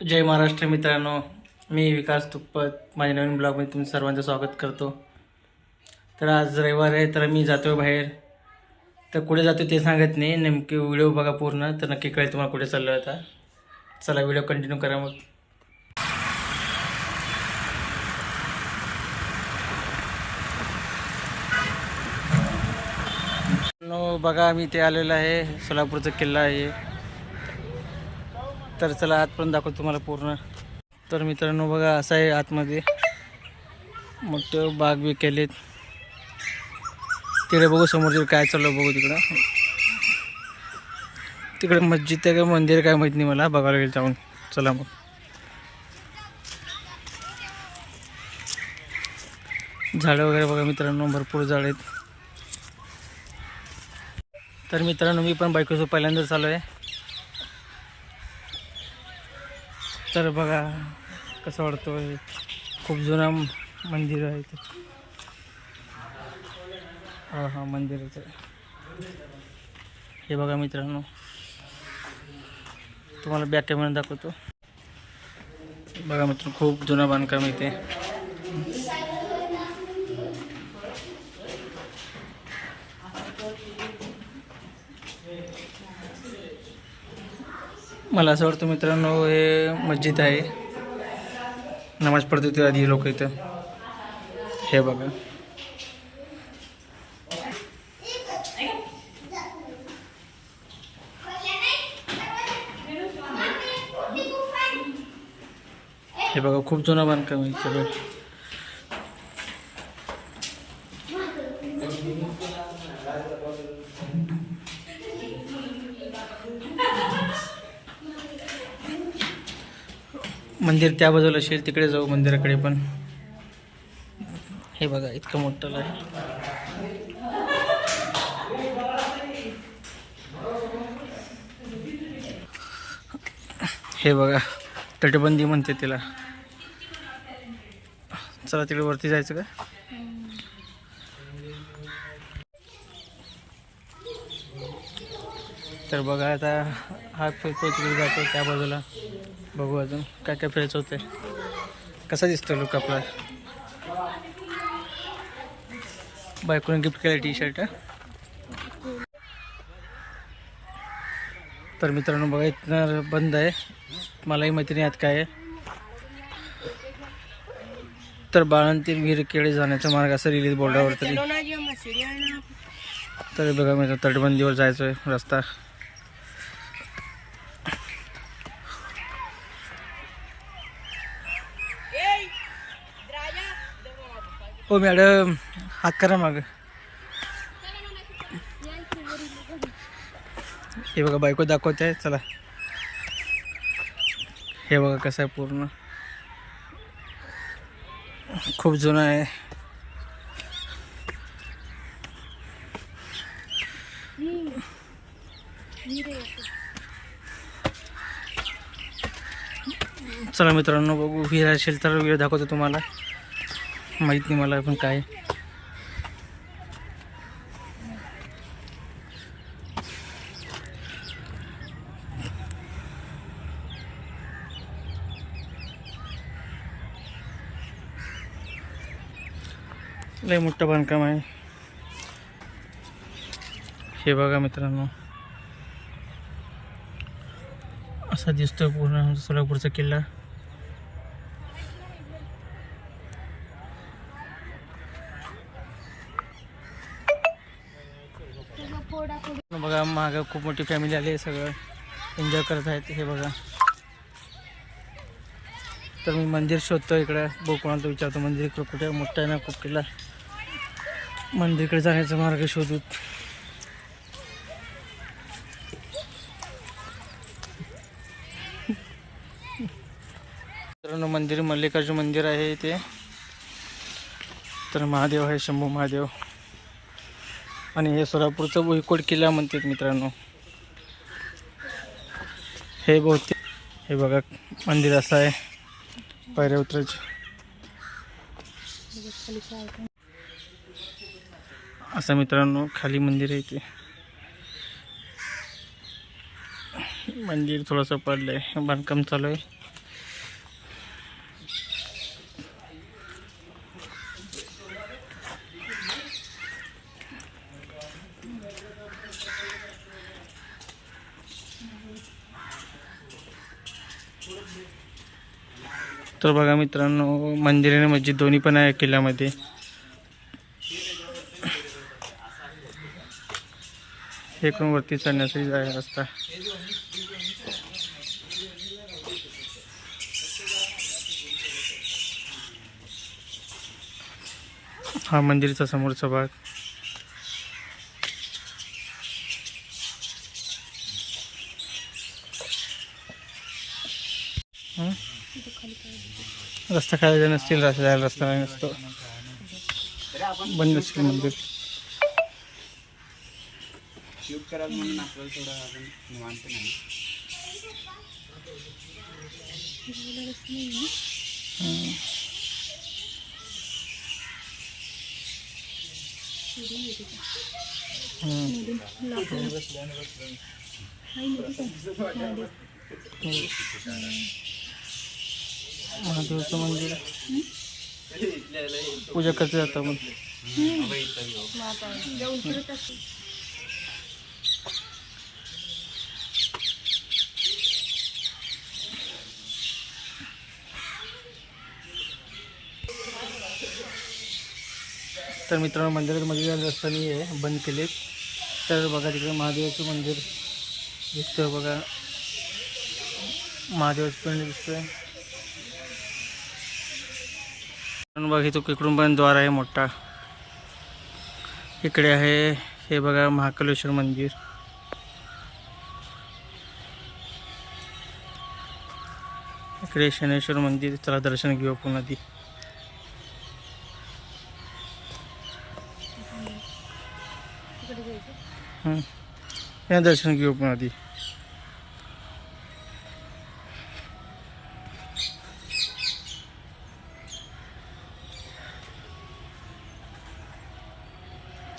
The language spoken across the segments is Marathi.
जय महाराष्ट्र मित्रांनो मी विकास तुप्पत. माझ्या नवीन ब्लॉगमध्ये तुम्ही सर्वांचं स्वागत करतो. तर आज रविवार आहे तर मी जातो बाहेर. तर कुठे जातो ते सांगत नाही नेमके व्हिडिओ बघा पूर्ण. तर नक्की कळेल तुम्हाला कुठे चाललो आता. चला व्हिडिओ कंटिन्यू करा मग. बघा मी ते आलेलो आहे. सोलापूरचा किल्ला आहे. तर चला आतपर्यंत दाखवतो तुम्हाला पूर्ण. तर मित्रांनो बघा असं आहे आतमध्ये. मोठं बाग बी केलेत. तिकडे बघू समोर तिकडे काय चाललं बघू तिकडं. तिकडे मस्जिद आहे का मंदिर काय माहीत नाही मला बघायला गेलं जाऊन चला मग. झाडं वगैरे बघा मित्रांनो भरपूर झाड आहेत. तर मित्रांनो मी पण बाईकसो पहिल्यांदा चालू आहे तर बघा कसं वाटतं खूप जुना मंदिर आहे ते. हां हां मंदिराचं हे बघा मित्रांनो. तुम्हाला बॅक कॅमेरा दाखवतो. बघा मित्र खूप जुना बांधकाम इथे मला असं वाटतं मित्रांनो हे मस्जिद आहे. नमाज पडतो ते आधी लोक इथं. हे बघा. हे बघा खूप जुनं बांधकाम आहे सगळं मंदिर त्या बाजूला असेल तिकडे जाऊ मंदिराकडे पण. हे बघा इतकं मोठं आहे हे बघा तटबंदी म्हणते तिला. चला तिकडे वरती जायचं का? तर बघा आता हा फिरतो तिकडे जातो त्या बाजूला. बघू अजून काय काय फिरायचं होते कसा दिसतो लुक आपला? बायकोने गिफ्ट केलं टी शर्ट तर मित्रांनो बघा इथनं बंद आहे. मलाही माहिती नाही आत काय आहे. तर विहीर केळी जाण्याचा मार्ग असं रिलीज बोर्डावर तरी तर बघा मी तटबंदीवर जायचं आहे रस्ता. हो मॅडम. हात करा माग. हे बघा बायको दाखवते. आहे चला. हे बघा कसं आहे पूर्ण. खूप जुनं आहे. चला मित्रांनो बघू. विहीर असेल तर विहीर दाखवतो तुम्हाला. माहीत नाही मला पण काय. लय मोठं बांधकाम आहे. हे बघा मित्रांनो. असा दिसतोय पूर्ण सोलापूरचा किल्ला बघा मागं खूप मोठी फॅमिली आली आहे सगळं. एन्जॉय करत आहेत. हे बघा. तर मी मंदिर शोधतो इकडं. बघू कोणाला विचारतो. मंदिर इकडं कुठे मोठं आहे ना खूप मंदिरकडे जाण्याचा मार्ग शोधूत मित्रांनो मंदिर मल्लिकार्जुन मंदिर आहे इथे. तर महादेव आहे शंभू महादेव. आणि हे सोलापूरचं भुईकोट किल्ला म्हणतात मित्रांनो. हे बहुतेक हे बघा मंदिर असं आहे. पायऱ्या उतरायची. असं मित्रांनो खाली मंदिर आहे ते मंदिर थोडंसं पडलं आहे बांधकाम चालू आहे. तर बघा मित्रांनो मंदिर आणि मस्जिद दोन्ही पण आहे किल्ल्यामध्ये. हे इकडून वरती चढण्यासाठी जाय रस्ता. हा मंदिरचा समोरचा भाग. रस्ता काय नसतील रस्ता जायला रस्ता नाही नसतो बंद असतील मंदिर. शूट म्हणून आपल्याला थोडं अजून निवांत नाही महादेवाचं मंदिर. पूजा करते जातो आपण. तर मित्रांनो मंदिरात मध्ये जायला आहे बंद केले. तर बघा तिकडे महादेवाचं मंदिर दिसतंय बघा. महादेवाचं पण दिसतंय पण बघा इथं इकडून पण द्वार आहे मोठा. इकडे आहे हे बघा महाकालेश्वर मंदिर. इकडे शनेश्वर मंदिर चला दर्शन घेऊ आपण आधी. या दर्शन घेऊ आपण आधी.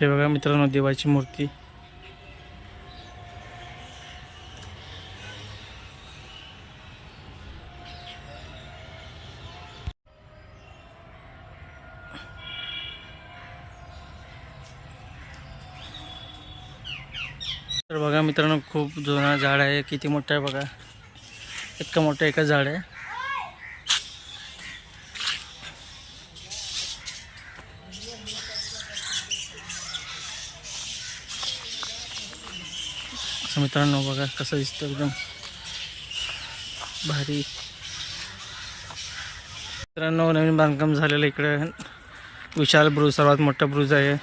हे बघा मित्रांनो देवाची मूर्ती. तर बघा मित्रांनो खूप जुना झाड आहे किती मोठं आहे बघा. इतकं मोठं एकच झाड आहे. तर मित्रांनो बघा कसं दिसतं एकदम. भारी. मित्रांनो नवीन बांधकाम झालेलं इकडे. विशाल ब्रूज सर्वात मोठा ब्रूज आहे.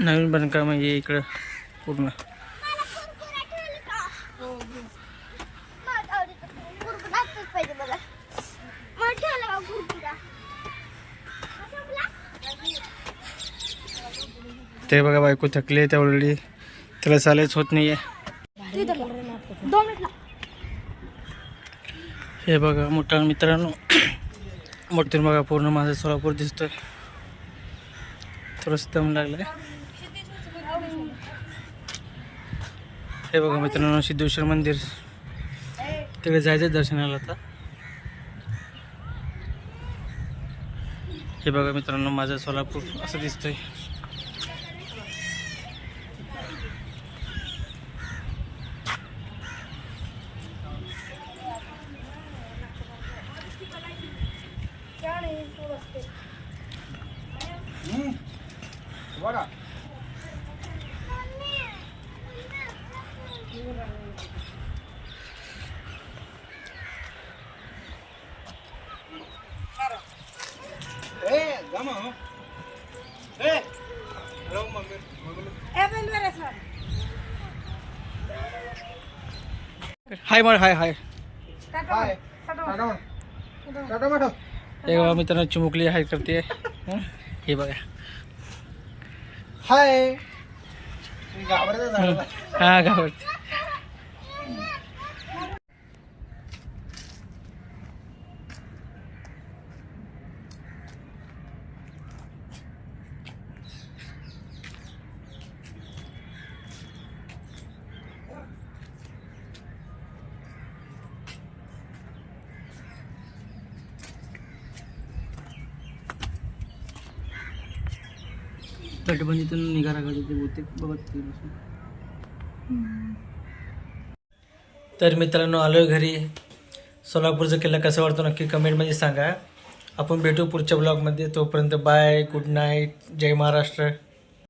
नवीन बांधकाम आहे इकडं पूर्ण पाहिजे मला मला ठेवलं का खुर्चीला ते बघा बायको थकली आहे ऑलरेडी त्याला चालायच होत नाही आहे हे बघा मोठा मित्रांनो. मोठे बघा पूर्ण माझं सोलापूर दिसतोय. थोडंसं दम लागलाय. हे बघा मित्रांनो सिद्धेश्वर मंदिर. तिकडे जायचं दर्शनाला आता. हे बघा मित्रांनो माझं सोलापूर असं दिसतंय. बघा ए गमा हो ए हॅलो मम्मी मम्मी हाय मग हाय हाय हाय टाटा मग टाटा मग हे बघा मित्रांनो चिमुकली हाय करते. हं? हे बघा. हाय. झालं हा घाबरते तटबंदीतून निघाला का ते बहुतेक बघत तर मित्रांनो आलो घरी. सोलापूरचा किल्ला कसा वाटतो नक्की कमेंटमध्ये सांगा. आपण भेटू पुढच्या ब्लॉगमध्ये तोपर्यंत बाय गुड नाईट जय महाराष्ट्र.